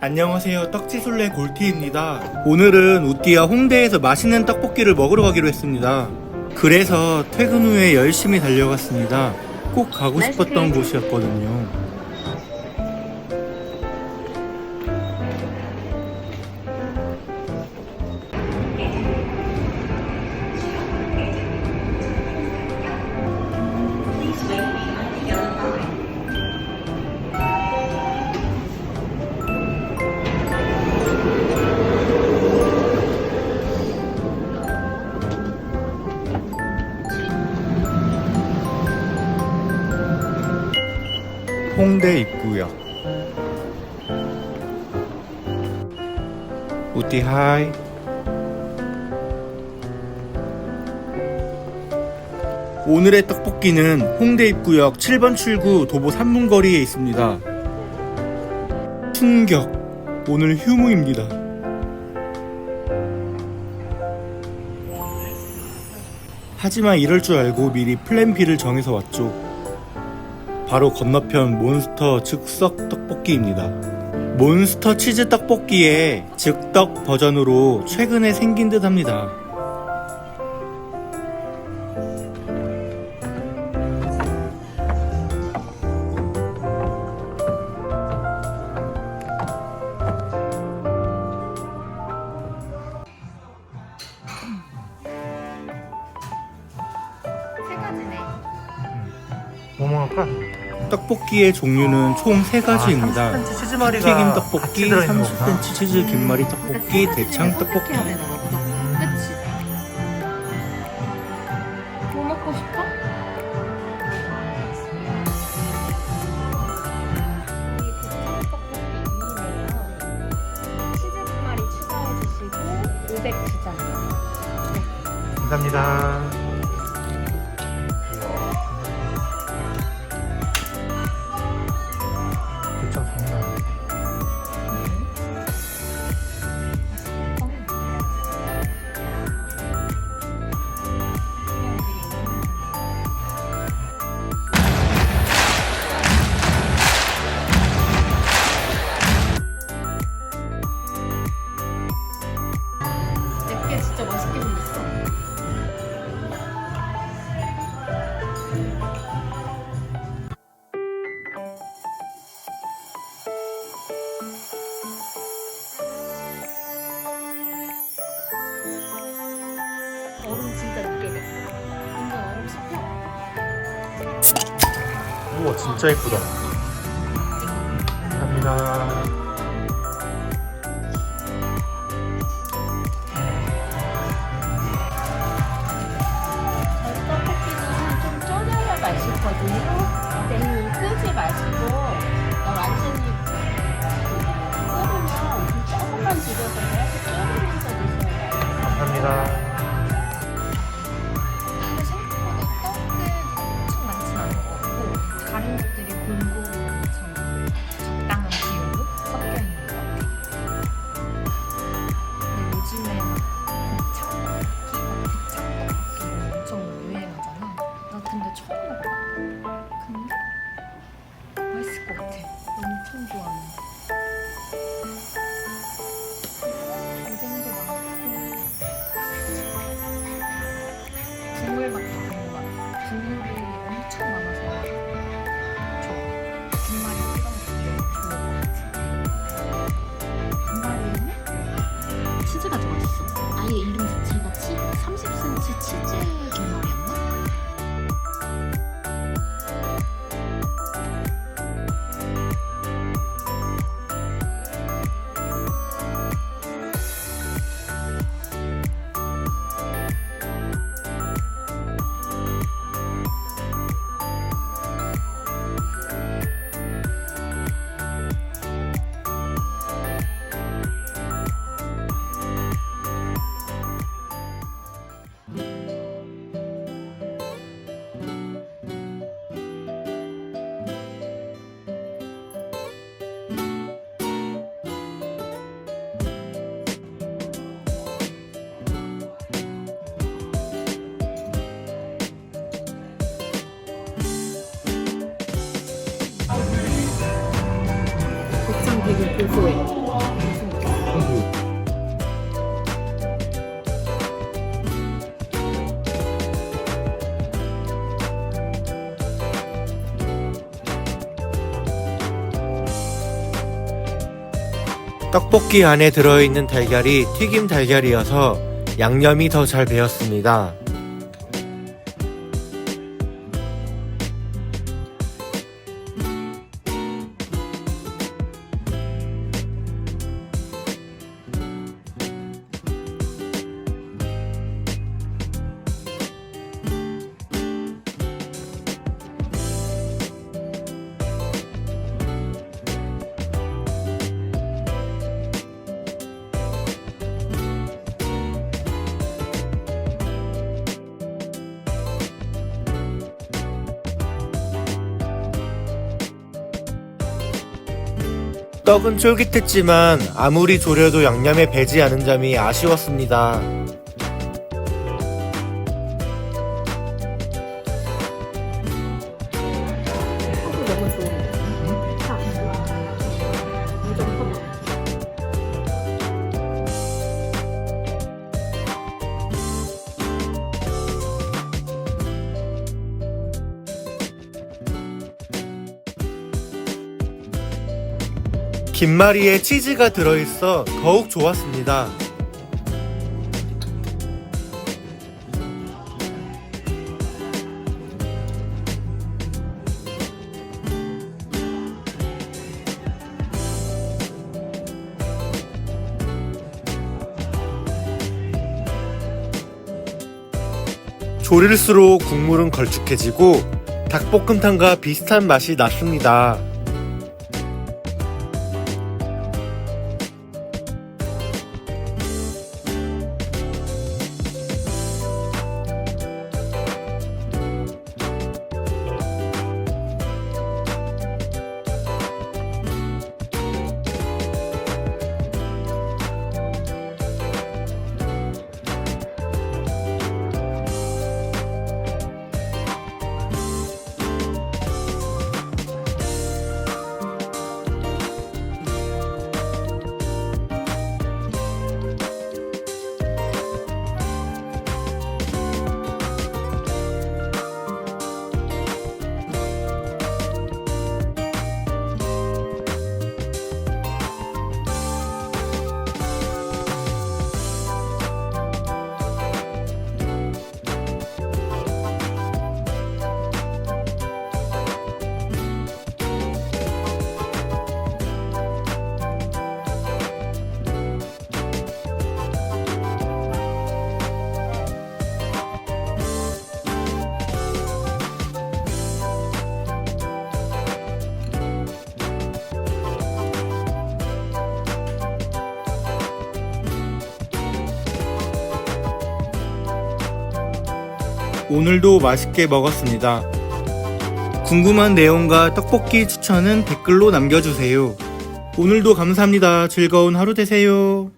안녕하세요. 떡지술래 골티입니다. 오늘은 우띠와 홍대에서 맛있는 떡볶이를 먹으러 가기로 했습니다. 그래서 퇴근 후에 열심히 달려갔습니다. 꼭 가고 싶었던 곳이었거든요 홍대 입구역 우띠 하이. 오늘의 떡볶이는 홍대 입구역 7번 출구 도보 3분 거리에 있습니다. 충격. 오늘 휴무입니다. 하지만 이럴 줄 알고 미리 플랜 B를 정해서 왔죠 바로 건너편 몬스터 즉석 떡볶이입니다. 몬스터 치즈 떡볶이의 즉떡 버전으로 최근에 생긴 듯 합니다. 세 가지네. 뭐 먹을까? 떡볶이의 종류는 총 3가지입니다. 30cm 치즈 머리가 튀김 같이 떡볶이, 들어있는 거구나. 30cm 치즈 김말이 떡볶이, 대창 떡볶이. 그치? 뭐 먹고 싶어? 치즈 두 마리 추가해 주시고 500 주장. 감사합니다. 진짜 예쁘다. 감사합니다. 좋아해. 떡볶이 안에 들어있는 달걀이 튀김 달걀이어서 양념이 더 잘 배었습니다. 떡은 쫄깃했지만 아무리 졸여도 양념에 배지 않은 점이 아쉬웠습니다. 김말이에 치즈가 들어있어 더욱 좋았습니다. 졸일수록 국물은 걸쭉해지고 닭볶음탕과 비슷한 맛이 났습니다. 오늘도 맛있게 먹었습니다. 궁금한 내용과 떡볶이 추천은 댓글로 남겨주세요. 오늘도 감사합니다. 즐거운 하루 되세요.